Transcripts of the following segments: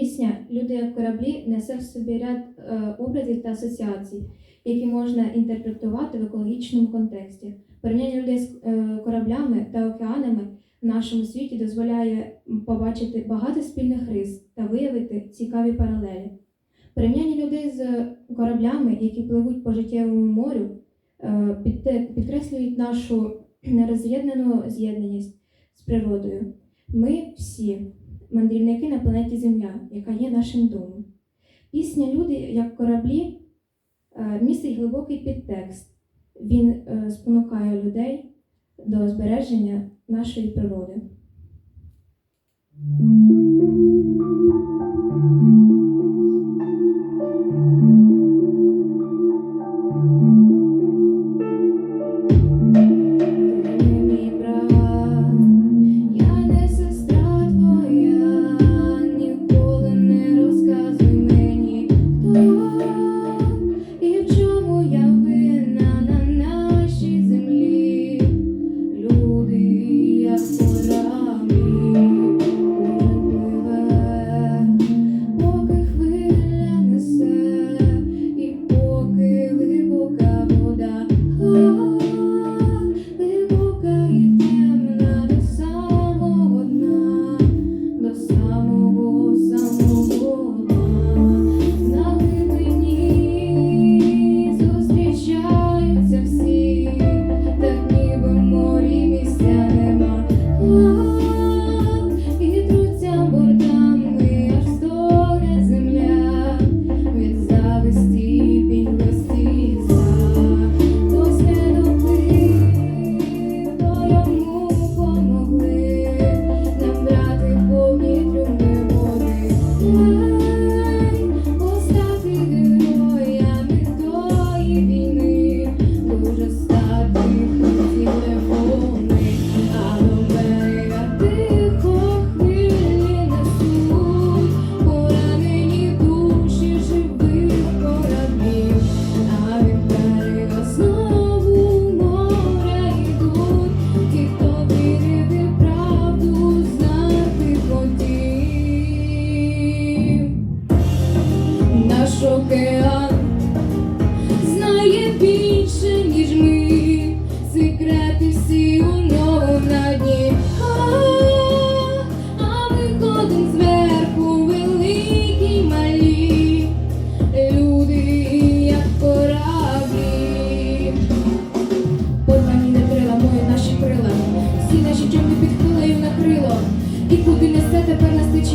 Пісня Люди як кораблі несе в собі ряд е, образів та асоціацій, які можна інтерпретувати в екологічному контексті. Порівняння людей з е, кораблями та океанами в нашому світі дозволяє побачити багато спільних рис та виявити цікаві паралелі. Порівняння людей з кораблями, які пливуть по життєвому морю, е, підкреслюють нашу нероз'єднану з'єднаність з природою. Ми всі мандрівники на планеті Земля, яка є нашим домом. Пісня Люди як кораблі е, містить глибокий підтекст. Він е, спонукає людей до збереження нашої природи.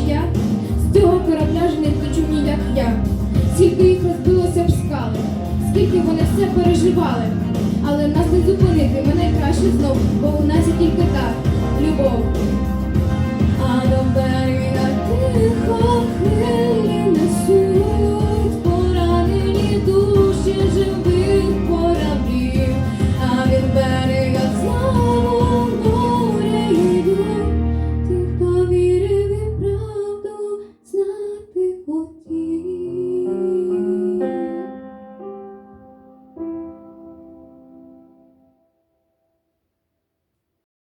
я, з цього корабля ж не втечу ніяк я. Скільки їх розбилося в скали, скільки вони все переживали, але нас не зупинити, мене краще знов, бо у нас є тільки так, любов.